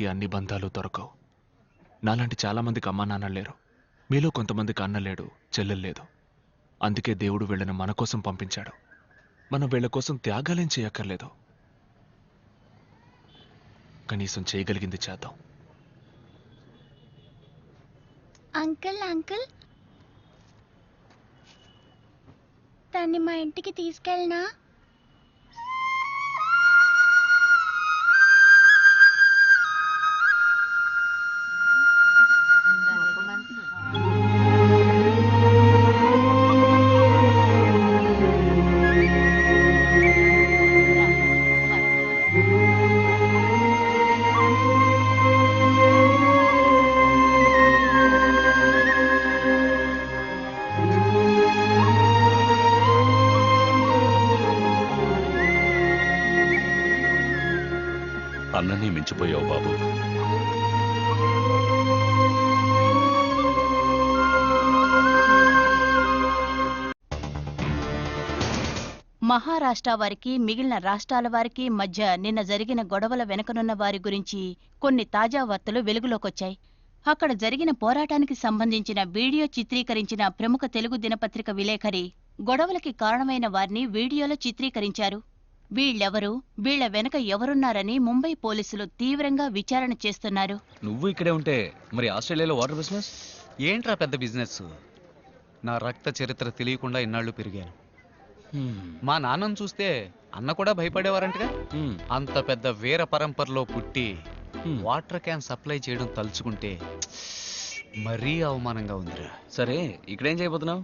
అందరికీ అన్ని బంధాలు దొరకవు. నాలాంటి చాలామందికి అమ్మా నాన్న లేరు. మీలో కొంతమందికి అన్న లేడు చెల్లెలు లేదు. అందుకే దేవుడు వీళ్ళని మన కోసం పంపించాడు. మనం వీళ్ళ కోసం త్యాగాలేం చేయక్కర్లేదు. కనీసం చేయగలిగింది చేద్దాం. Uncle uncle. దాన్ని మా ఇంటికి తీసుకెళ్ళనా? మహారాష్ట్ర వారికి మిగిలిన రాష్ట్రాల వారికి మధ్య నిన్న జరిగిన గొడవల వెనుకనున్న వారి గురించి కొన్ని తాజా వార్తలు వెలుగులోకొచ్చాయి. అక్కడ జరిగిన పోరాటానికి సంబంధించిన వీడియో చిత్రీకరించిన ప్రముఖ తెలుగు దినపత్రిక విలేఖరి గొడవలకి కారణమైన వారిని వీడియోలో చిత్రీకరించారు. వీళ్ళెవరు వీళ్ళ వెనక ఎవరున్నారని ముంబై పోలీసులు తీవ్రంగా విచారణ చేస్తున్నారు. నువ్వు ఇక్కడే ఉంటే మరి ఆస్ట్రేలియాలో వాటర్ బిజినెస్? ఏంట్రా పెద్ద బిజినెస్ నా రక్త చరిత్ర తెలియకుండా ఇన్నాళ్ళు పెరిగాను. మా నాన్నను చూస్తే అన్న కూడా భయపడేవారంటగా? అంత పెద్ద వీర పరంపరలో పుట్టి వాటర్ క్యాన్ సప్లై చేయడం తలుచుకుంటే మరీ అవమానంగా ఉందిరా. సరే ఇక్కడేం చేయబోతున్నావు?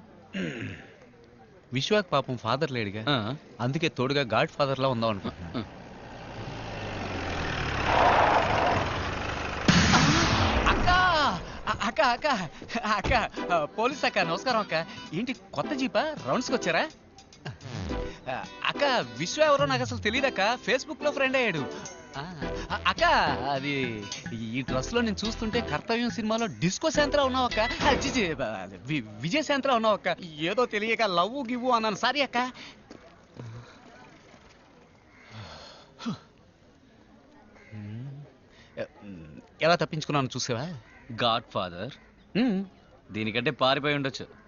విశ్వాక్ పాపం ఫాదర్ లేడుగా. అందుకే తోడుగా గాడ్ ఫాదర్ లా ఉందాం అనుకుంటున్నా. అక్క అక్క అక్క పోలీస్ అక్క నమస్కారం అక్క. ఏంటి కొత్త జీపా? రౌండ్స్కి వచ్చారా? అక్క విశ్వ ఎవరో నాకు అసలు తెలియదక్క ఫేస్బుక్లో ఫ్రెండ్ అయ్యాడు. ఆ, అక్క అది ఈ డ్రెస్లో నేను చూస్తుంటే కర్తవ్యం సినిమాలో డిస్కో శాంత్రా ఉన్నావు అక్క. ఆ, చిచి, బ- వి- విజయ్ శాంత్రా ఉన్నావు అక్క. ఏదో తెలియక లవ్ గివ్వు అన్నాను. సారీ అక్క. ఎలా తప్పించుకున్నాను చూసావా? Godfather. దీనికంటే పారిపోయి ఉండొచ్చు.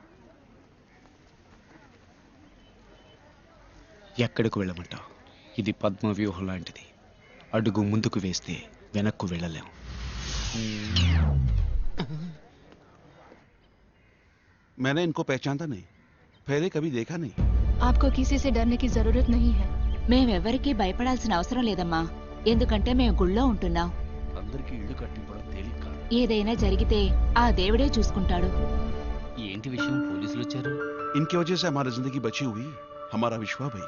ఎక్కడికి వెళ్ళమంటావు ఇది పద్మ వ్యూహం లాంటిది అడుగు ముందుకు వేస్తే వెనక్కు వెళ్ళలేం मैंने इनको पहचानता नहीं पहले कभी देखा नहीं आपको किसी से डरने की जरूरत नहीं है మేమెవ్వరికీ భయపడాల్సిన అవసరం లేదమ్మా ఎందుకంటే మేము గుళ్ళో ఉంటున్నాం అందరికీ ఇల్లు కట్టింపడం తేలిక కాదు. ఏదైనా జరిగితే ఆ దేవుడే చూసుకుంటాడు ఏంటి విషయం పోలీసులు వచ్చారు इनकी वजह से हमारी जिंदगी बची हुई हमारा विश्वा भाई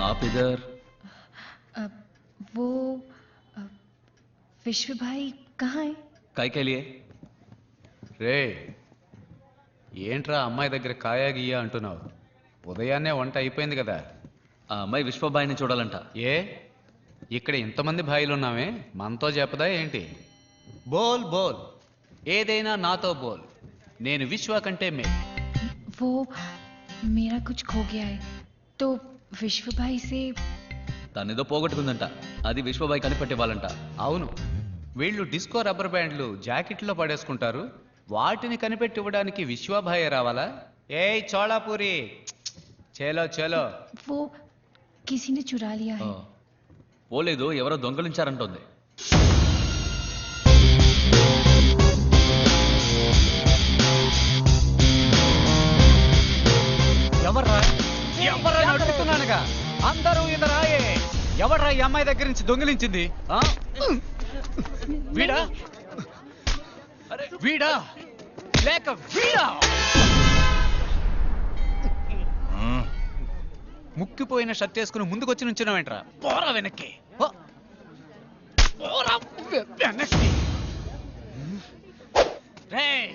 आप इधर वो अ, विश्व भाई कहाँ है काय के लिए రే ఏంట్రా అమ్మాయి దగ్గర కాయా గీయా అంటున్నావు ఉదయాన్నే వంట అయిపోయింది కదా ఆ అమ్మాయి విశ్వబాయిని చూడాలంట ఏ ఇక్కడ ఇంతమంది భాయిలు ఉన్నామే మనతో చెప్పదా ఏంటి బోల్ బోల్ ఏదైనా నాతో బోల్ నేను విశ్వ కంటే మే वो मेरा कुछ खो गया है तो विश्व भाई से తనేదో పోగొట్టుకుందంట అది విశ్వబాయి కనిపెట్టేవాళ్ళంట అవును వీళ్ళు డిస్కో రబ్బర్ బ్యాండ్లు జాకెట్లో పడేసుకుంటారు వాటిని కనిపెట్టి ఇవ్వడానికి విశ్వభాయ రావాలా ఏయ్ చోళాపూరి చేలో చేలో वो किसी ने चुरा लिया है పోలేదు ఎవరో దొంగలించారంటోంది అందరూ అందరూ రాయే ఎవడ్రా ఈ అమ్మాయి దగ్గర నుంచి దొంగిలించింది? ఆ? వీడా? అరే వీడా? లేక వీడా? ముక్కిపోయిన షర్ట్ వేసుకుని ముందుకొచ్చి నుంచున్నావేంట్రా? పోరా వెనక్కి. పోరా వె- వెనక్కి. రేయ్,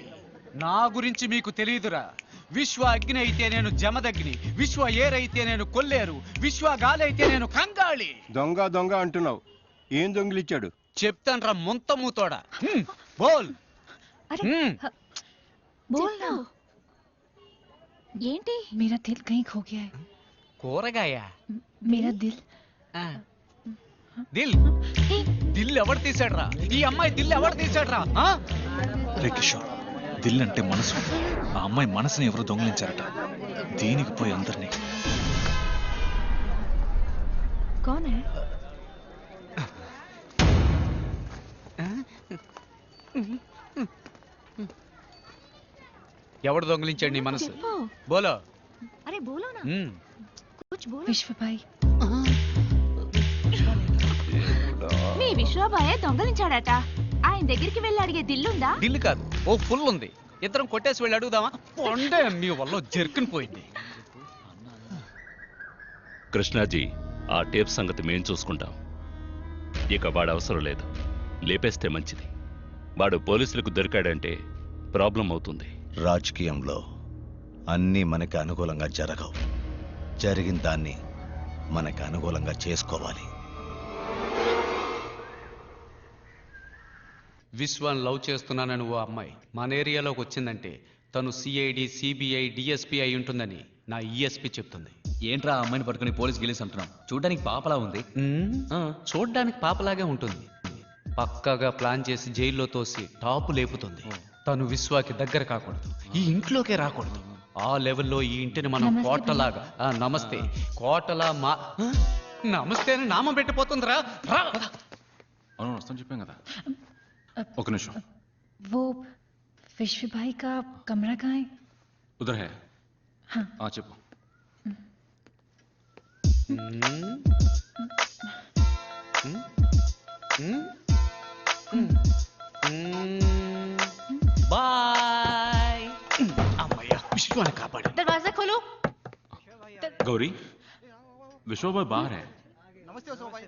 నా గురించి మీకు తెలియదురా. విశ్వ అగ్ని అయితే నేను జమదగ్ని విశ్వ ఏరైతే నేను కొల్లేరు విశ్వ గాలి అయితే నేను కంగాళి దొంగ దొంగ అంటున్నావు ఏం దొంగిలిచ్చాడు చెప్తాన్రా ముంత మూతోడా హ్మ్, బోల్ హ్మ్. बोलना ఏంటి मेरा दिल कहीं खो गया है కూరగాయ मेरा दिल ఆ. దిల్ దిల్ ఎవడు తీసాడ్రా ఈ అమ్మాయి దిల్ ఎవడు తీసాడ్రా ఆ? రే కిషోర్ దిల్ అంటే మనసు ఆ అమ్మాయి మనసుని ఎవరు దొంగిలించారట దీనికి పోయి అందరినీ कौन है ఎవడు దొంగిలించాడు నీ మనసు బోలో అరే బోలో నా హ్మ్. కుచ్ బోలో विश्व भाई మీ విశ్వబాయే దొంగలించాడట ఆయన దగ్గరికి వెళ్ళి అడిగే దిల్లుందా? దిల్ కాదు ఓ ఫుల్ ఉంది ఇద్దరం కొట్టేసి వెళ్ళి అడుగుదామా? పొండే మీ వల్ల జర్కుని పోయింది. కృష్ణాజీ ఆ టేప్ సంగతి మేం చూసుకుంటాం. ఇక వాడు అవసరం లేదు. లేపేస్తే మంచిది. వాడు పోలీసులకు దొరికాడంటే ప్రాబ్లం అవుతుంది. రాజకీయంలో అన్నీ మనకి అనుకూలంగా జరగవు. జరిగిన దాన్ని మనకి అనుకూలంగా చేసుకోవాలి. విశ్వాన్ లవ్ చేస్తున్నానని ఓ అమ్మాయి మన ఏరియాలోకి వచ్చిందంటే తను సిఐడి సిబిఐ డిఎస్పి అయి ఉంటుందని నా ఈఎస్పి చెప్తుంది. ఏంట్రా ఆ అమ్మాయిని పట్టుకుని పోలీస్ గెలిసి అంటున్నాం చూడడానికి పాపలా ఉంది. ఆ, చూడ్డానికి పాపలాగే ఉంటుంది. పక్కాగా ప్లాన్ చేసి జైల్లో తోసి టాపు లేపుతుంది. తను విశ్వాకి దగ్గర కాకూడదు. ఈ ఇంట్లోకే రాకూడదు. ఆ లెవెల్లో ఈ ఇంటిని మనం. కోటలాగా ఆ, నమస్తే. కోటలా మా? నమస్తే అని నామం పెట్టిపోతుందిరా. రా. అవును చెప్పాం కదా. ओकनेशो वो विश्व भाई का कमरा कहाँ है? उधर है। हाँ।, हाँ आ चुप। हम्म। बाय। अम्मया विश्व ने कहा पड़े? दरवाज़ा खोलो। गौरी विश्व भाई बाहर है। नमस्ते भाई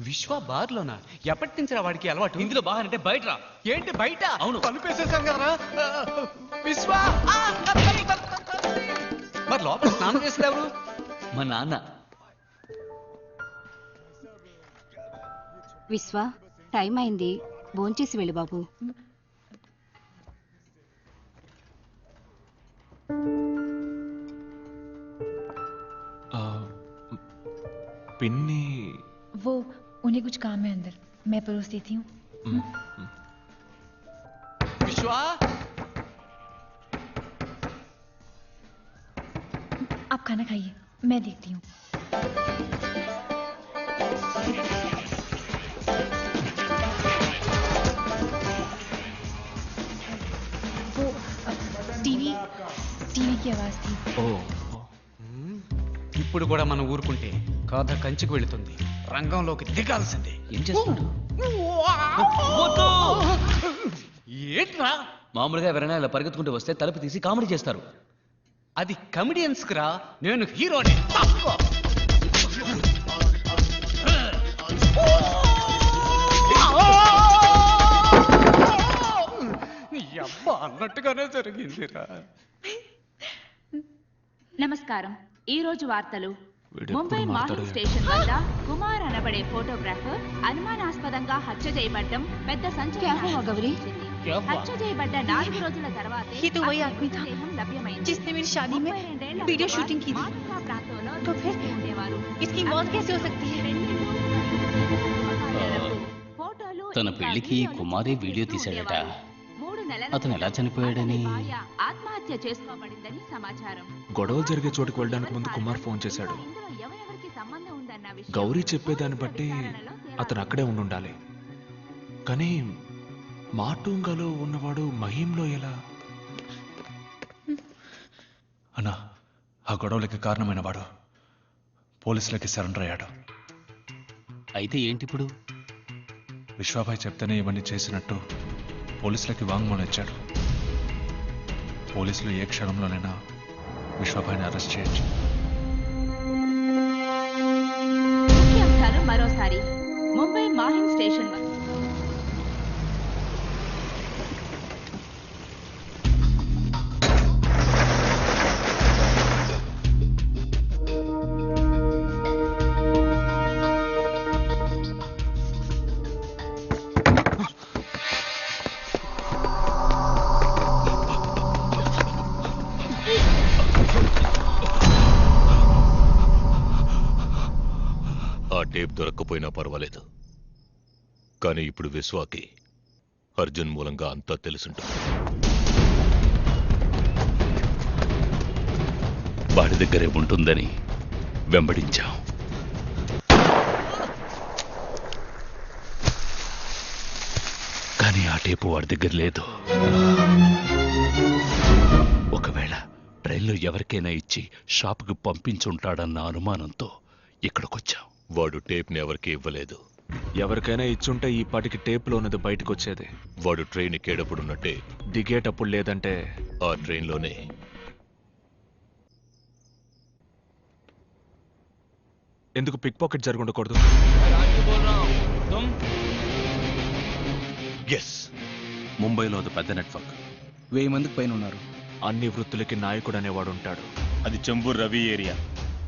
విశ్వ బార్లోనా? ఎప్పటి నుంచి రా వాడికి అలవాటు? ఇందులో బాగా అంటే బయట రా ఏంటి బయట? అవును. తలుపేసేసాం కదరా. విశ్వ. మరి లోపల స్నానం చేసింది ఎవరు? మా నాన్న. విశ్వ టైం అయింది. భోంచేసి వెళ్ళి బాబు. పిన్ని. वो उन्हें कुछ काम है अंदर मैं परोस देती हूँ మ్, విశ్వ आप खाना खाइए मैं देखती हूँ वो टीवी टीवी की आवाज थी ఓ ఇప్పుడు కూడా మనం ఊరుకుంటే కథ కంచికి వెళుతుంది. రంగంలోకి దిగాల్సిందే. ఏం చేస్తున్నాడు ఏంట్రా? మామూలుగా ఎవరైనా ఇలా పరిగెత్తుకుంటూ వస్తే తలుపు తీసి కామెడీ చేస్తారు. అది కమిడియన్స్ రా నేను హీరోని. అబ్బా అన్నట్టుగానే జరిగిందిరా. నమస్కారం. ఈ రోజు వార్తలు ముంబై మారతాడో మాహిం ఏమో. స్టేషన్ వద్ద కుమార్ అనబడే ఫోటోగ్రాఫర్ అనుమానాస్పదంగా హత్య చేయబడ్డం పెద్ద సంచలనం హత్య చేయబడ్డ నాలుగు రోజుల తర్వాత ये तो वही आदमी था जिसने मेरी शादी में वीडियो शूटिंग की थी तो फिर इसकी मौत कैसे हो सकती है తన పెళ్లికి కుమారే వీడియో తీశాడట అతను ఎలా చనిపోయాడని? ఆత్మహత్య చేసుకోబడిందని సమాచారం. గొడవలు జరిగే చోటుకు వెళ్ళడానికి ముందు కుమార్ ఫోన్ చేశాడు. ఇందులో ఎవరెవరికి సంబంధం ఉందన్న విషయం గౌరీ చెప్పేదాన్ని బట్టి అతను అక్కడే ఉండుండాలి. కానీ మాటూంగాలో ఉన్నవాడు మహీంలో ఎలా? అన్నా ఆ గొడవలకి కారణమైన వాడు పోలీసులకి సరెండర్ అయ్యాడు. అయితే ఏంటి ఇప్పుడు విశ్వాభాయ్ చెప్తేనే ఇవన్నీ చేసినట్టు పోలీసులకి వాంగ్మూలం ఇచ్చాడు. పోలీసులు ఏ క్షణంలోనైనా విశ్వభాయిని అరెస్ట్ చేయొచ్చు. కానీ ఇప్పుడు విశ్వాకి అర్జున్ మూలంగా అంతా తెలుసుంటుంది. వాడి దగ్గరే ఉంటుందని వెంబడించాం. కానీ ఆ టేపు వాడి దగ్గర లేదు. ఒకవేళ ట్రైన్లో ఎవరికైనా ఇచ్చి షాపుకి పంపించుంటాడన్న అనుమానంతో ఇక్కడికొచ్చాం. వాడు టేప్ని ఎవరికి ఇవ్వలేదు. ఎవరికైనా ఇచ్చుంటే ఈ పాటికి టేప్లో ఉన్నది బయటకు వచ్చేది వాడు ట్రైన్ ఎక్కేటప్పుడున్నట్టే దిగేటప్పుడు లేదంటే ఆ ట్రైన్లోనే. ఎందుకు పిక్ పాకెట్ జరుగుండకూడదు? ఎస్. ముంబైలో అది పెద్ద నెట్వర్క్. వెయ్యి మందికి పైన ఉన్నారు. అన్ని వృత్తులకి నాయకుడు అనేవాడు ఉంటాడు అది చెంబూర్ రవి ఏరియా.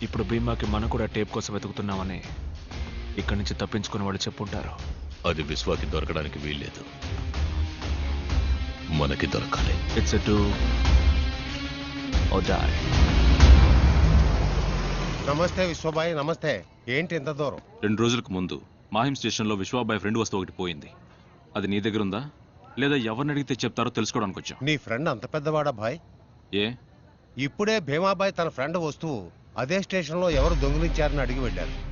ఇప్పుడు భీమాకి మనం కూడా టేప్ కోసం వెతుకుతున్నామని ఇక్కడి నుంచి తప్పించుకుని వాళ్ళు చెప్పుంటారు. అది విశ్వాకి దొరకడానికి వీల్లేదు. మనకి దొరకాలి. ఇట్స్ టు ఓ డై నమస్తే విశ్వబాయ్ నమస్తే. ఏంటి ఇంత దూరం? రెండు రోజులకు ముందు మాహిం స్టేషన్లో విశ్వాబాయ్ ఫ్రెండ్ వస్తువు ఒకటి పోయింది. అది నీ దగ్గర ఉందా? లేదా ఎవరిని అడిగితే చెప్తారో తెలుసుకోవడానికి వచ్చాం. నీ ఫ్రెండ్ అంత పెద్దవాడా భాయ్ ఏ? ఇప్పుడే భీమాబాయ్ తన ఫ్రెండ్ వస్తువు అదే స్టేషన్లో ఎవరు దొంగిలించారని అడిగి వెళ్ళారు.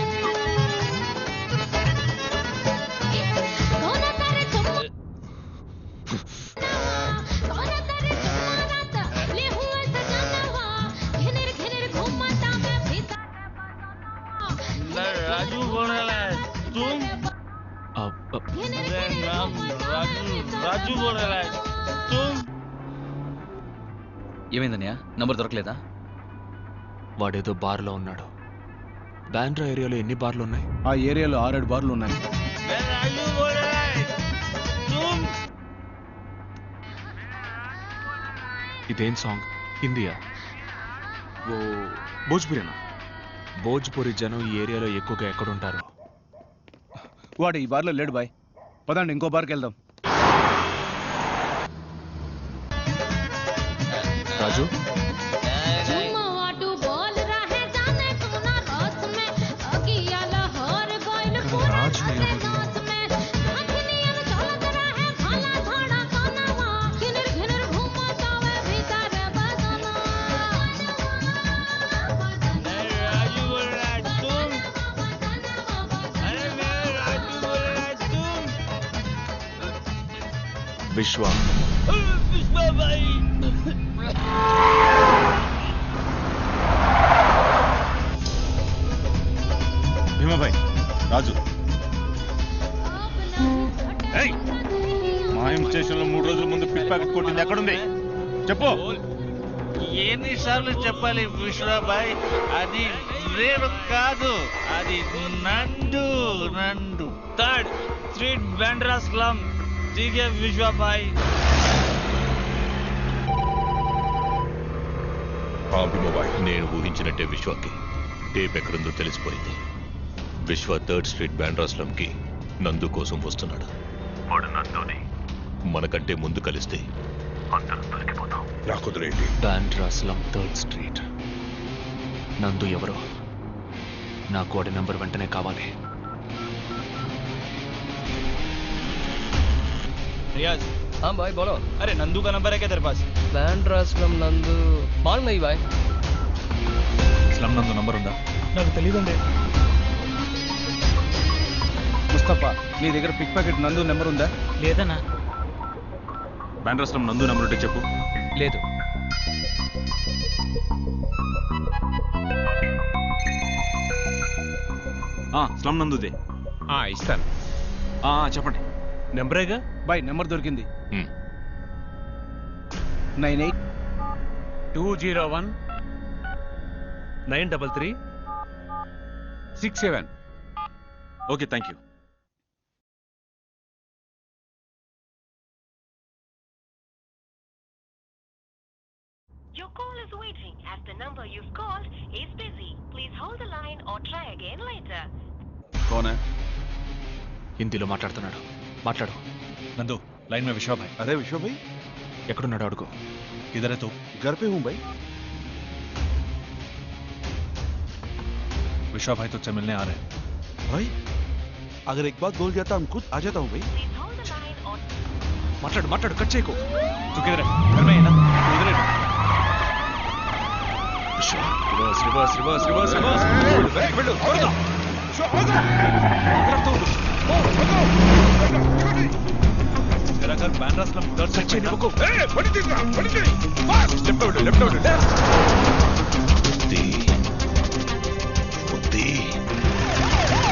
ఏమైందనియా నంబర్ దొరకలేదా? వాడేదో బార్లో ఉన్నాడు. బ్యాండ్రా ఏరియాలో ఎన్ని బార్లు ఉన్నాయి? ఆ ఏరియాలో ఆరేడు బార్లు ఉన్నాయి. ఇదేం సాంగ్? హిందీయా? ఓ భోజ్పురేనా? భోజ్పురి జనం ఈ ఏరియాలో ఎక్కువగా ఎక్కడుంటారు. వాడు ఈ బార్లో లేడు బాయ్. పదండి ఇంకో బార్కి వెళ్దాం. రాజు? విశ్వ. భీమాబాయ్ రాజు. మాయం స్టేషన్లో మూడు రోజుల ముందు పిక్ ప్యాకెట్ కొట్టింది ఎక్కడుంది? చెప్పు. ఎన్నిసార్లు చెప్పాలి విశ్వబాయ్? అది రేరు కాదు అది నండు నండు. థర్డ్ స్ట్రీట్ బ్యాండ్రాస్ క్లబ్ బ్యాండ్రా స్లమ్ టీకే విశ్వబాయ్ నేను ఊహించినట్టే విశ్వకి. టేప్ ఎక్కడుందో తెలిసిపోయింది. విశ్వ థర్డ్ స్ట్రీట్ బ్యాండ్రాస్లంకి నందు కోసం వస్తున్నాడు. వాడు నందుని. మనకంటే ముందు కలిస్తే అందరం దొరికిపోతాం. నాకు వదిలేయండి. Bandra slum third street. Nandu ఎవరో? నా కోడి నంబర్ వెంటనే కావాలి. రియాజ్ हाँ भाई बोलो अरे नंदू का नंबर है क्या तेरे पास बैंड्रास्लम नंदू मालूम नहीं भाई స్లమ్ నందు నంబర్ ఉందా నాకు తెలియదండి ముస్తఫా నీ దగ్గర పిక్ పాకెట్ నందు నెంబర్ ఉందా లేదన్నా బ్యాండ్రస్లం నందు నెంబర్ ఉంటే చెప్పు లేదు ఆ, స్లమ్ నందుదే ఇస్తాను ఆ, ఆ, చెప్పండి నెంబరేగా? బాయ్ నెంబర్ దొరికింది. Nine eight two zero one nine double three six seven. Okay thank you. హిందీలో మాట్లాడుతున్నాడు. మాట్లాడు నందు లైన్ మే విశ్వ భాయ్ अरे विश्व भाई ఎక్కడున్నాడు అడుగు ఇదరే తూ घर पे हूँ भाई विश्वा भाई तुझसे मिलने आ रहे हैं भाई अगर एक बात बोल जाता हम खुद आ जाता हूँ भाई మాట్లాడు మాట్లాడు కట్ చేయకు तू किधर है घर में ही ना तू इधर ही రివర్స్ రివర్స్ రివర్స్ రివర్స్ నిరాకర్ బ్యానర్స్లో దర్శ చెయ్యి నువ్వు ఏ పడి తీసుకో పడి తీసుకో fast left out left out left